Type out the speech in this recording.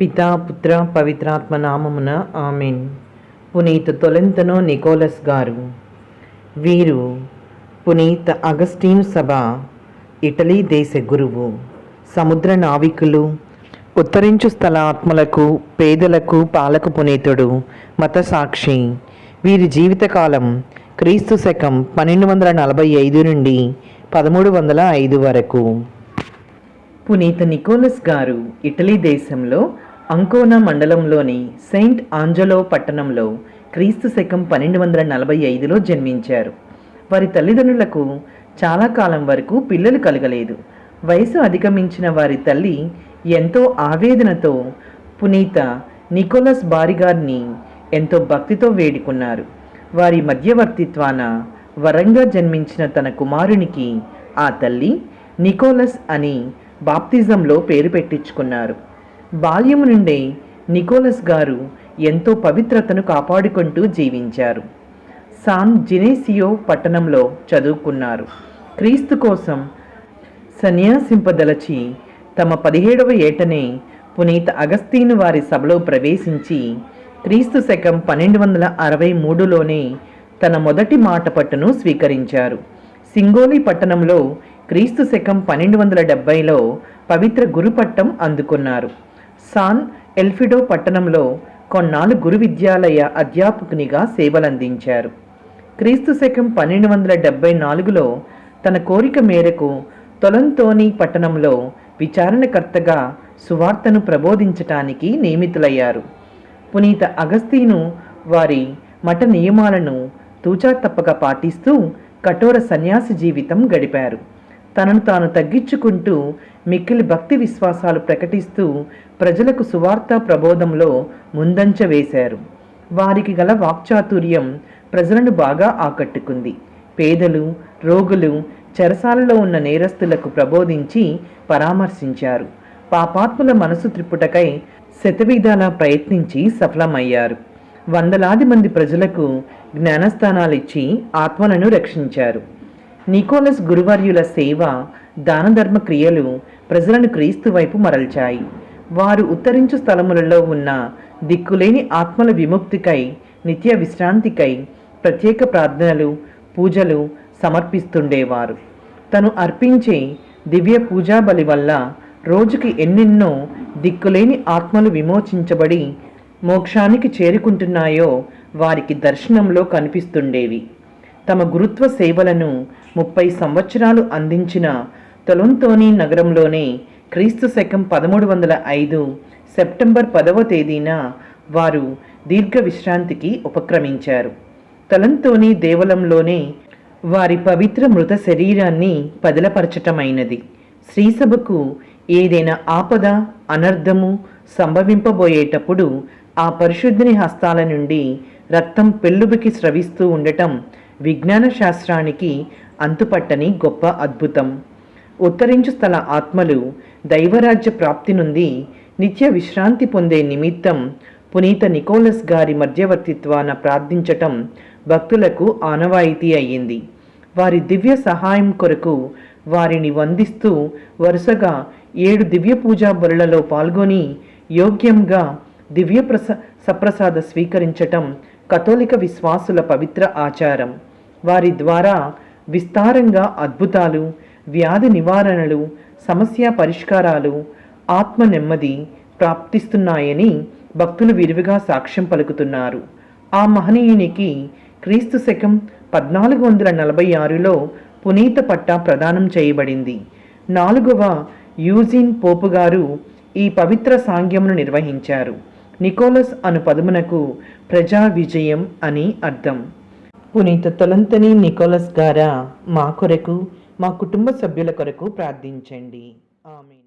పితా పుత్ర పవిత్రాత్మ నామమున ఆమెన్. పునీత తొలెంతనో నికోలస్ గారు. వీరు పునీత అగస్టీన్ సభ ఇటలీ దేశ గురువు సముద్ర నావికులు ఉత్తరించు స్థల ఆత్మలకు పేదలకు పాలక పునీతుడు మత సాక్షి వీరి జీవితకాలం క్రీస్తు శకం పన్నెండు వందల నలభై ఐదు నుండి పదమూడు వందల ఐదు వరకు. పునీత నికోలస్ గారు ఇటలీ దేశంలో అంకోనా మండలంలోని సెయింట్ ఆంజలో పట్టణంలో క్రీస్తు శకం పన్నెండు వందల నలభై ఐదులో జన్మించారు. వారి తల్లిదండ్రులకు చాలా కాలం వరకు పిల్లలు కలగలేదు. వయసు అధిగమించిన వారి తల్లి ఎంతో ఆవేదనతో పునీత నికోలస్ బారిగార్ని ఎంతో భక్తితో వేడుకున్నారు. వారి మధ్యవర్తిత్వాన వరంగా జన్మించిన తన కుమారునికి ఆ తల్లి నికోలస్ అని బాప్తిజంలో పేరు పెట్టించుకున్నారు. బాల్యము నుండే నికోలస్ గారు ఎంతో పవిత్రతను కాపాడుకుంటూ జీవించారు. సాన్ జినేసియో పట్టణంలో చదువుకున్నారు. క్రీస్తు కోసం సన్యాసింపదలచి తమ పదిహేడవ ఏటనే పునీత అగస్తీను వారి సభలో ప్రవేశించి క్రీస్తు శకం పన్నెండు వందల అరవై మూడులోనే తన మొదటి మాట పట్టును స్వీకరించారు. సింగోలి పట్టణంలో క్రీస్తు శకం పన్నెండు వందల డెబ్బైలో పవిత్ర గురుపట్టం అందుకున్నారు. సాన్ ఎల్ఫిడో పట్టణంలో కొన్నాళ్ళు గురు విద్యాలయ అధ్యాపకునిగా సేవలందించారు. క్రీస్తు శకం పన్నెండు వందల డెబ్బై నాలుగులో తన కోరిక మేరకు తొలంతోని పట్టణంలో విచారణకర్తగా సువార్తను ప్రబోధించటానికి నియమితులయ్యారు. పునీత అగస్తీను వారి మఠ నియమాలను తూచా తప్పక పాటిస్తూ కఠోర సన్యాసి జీవితం గడిపారు. తనను తాను తగ్గించుకుంటూ మిక్కిలి భక్తి విశ్వాసాలు ప్రకటిస్తూ ప్రజలకు సువార్త ప్రబోధంలో ముందంచ వేశారు. వారికి గల వాక్చాతుర్యం ప్రజలను బాగా ఆకట్టుకుంది. పేదలు రోగులు చెరసాలలో ఉన్న నేరస్తులకు ప్రబోధించి పరామర్శించారు. పాపాత్ముల మనసు త్రిప్పుటకై శతవిధాల ప్రయత్నించి సఫలమయ్యారు. వందలాది మంది ప్రజలకు జ్ఞానస్థానాలిచ్చి ఆత్మలను రక్షించారు. నికోలస్ గురువర్యుల సేవ దానధర్మ క్రియలు ప్రజలను క్రీస్తు వైపు మరల్చాయి. వారు ఉత్తరించు స్థలములలో ఉన్న దిక్కులేని ఆత్మల విముక్తికై నిత్య విశ్రాంతికై ప్రత్యేక ప్రార్థనలు పూజలు సమర్పిస్తుండేవారు. తను అర్పించే దివ్య పూజా బలి వల్ల రోజుకి ఎన్నెన్నో దిక్కులేని ఆత్మలు విమోచించబడి మోక్షానికి చేరుకుంటున్నాయో వారికి దర్శనంలో కనిపిస్తుండేవి. తమ గురుత్వ సేవలను ముప్పై సంవత్సరాలు అందించిన తొలంతోని నగరంలోనే క్రీస్తు శకం పదమూడు వందల ఐదు సెప్టెంబర్ పదవ తేదీన వారు దీర్ఘ విశ్రాంతికి ఉపక్రమించారు. తలంతోని దేవలంలోనే వారి పవిత్ర మృత శరీరాన్ని పదిలపరచటమైనది. శ్రీసభకు ఏదైనా ఆపద అనర్థము సంభవింపబోయేటప్పుడు ఆ పరిశుద్ధిని హస్తాల నుండి రక్తం పెళ్ళుబికి స్రవిస్తూ ఉండటం విజ్ఞాన శాస్త్రానికి అంతుపట్టని గొప్ప అద్భుతం. ఉత్తరించు స్థల ఆత్మలు దైవరాజ్య ప్రాప్తి నుండి నిత్య విశ్రాంతి పొందే నిమిత్తం పునీత నికోలస్ గారి మధ్యవర్తిత్వాన ప్రార్థించటం భక్తులకు ఆనవాయితీ అయ్యింది. వారి దివ్య సహాయం కొరకు వారిని వందిస్తూ వరుసగా ఏడు దివ్య పూజా బరులలో పాల్గొని యోగ్యంగా దివ్య ప్రస సప్రసాద స్వీకరించటం కథోలిక విశ్వాసుల పవిత్ర ఆచారం. వారి ద్వారా విస్తారంగా అద్భుతాలు వ్యాధి నివారణలు సమస్య పరిష్కారాలు ఆత్మ నెమ్మది ప్రాప్తిస్తున్నాయని భక్తులు విరివిగా సాక్ష్యం పలుకుతున్నారు. ఆ మహనీయునికి క్రీస్తు శకం పద్నాలుగు వందల నలభై ఆరులో పునీత పట్టా ప్రదానం చేయబడింది. నాలుగవ యూజిన్ పోపు గారు ఈ పవిత్ర సాంగ్యమును నిర్వహించారు. నికోలస్ అను పదమునకు ప్రజా విజయం అని అర్థం. పునీత తొలంతని నికోలస్ గారా మా కొరకు మా కుటుంబ సభ్యుల కొరకు ప్రార్థించండి. ఆమె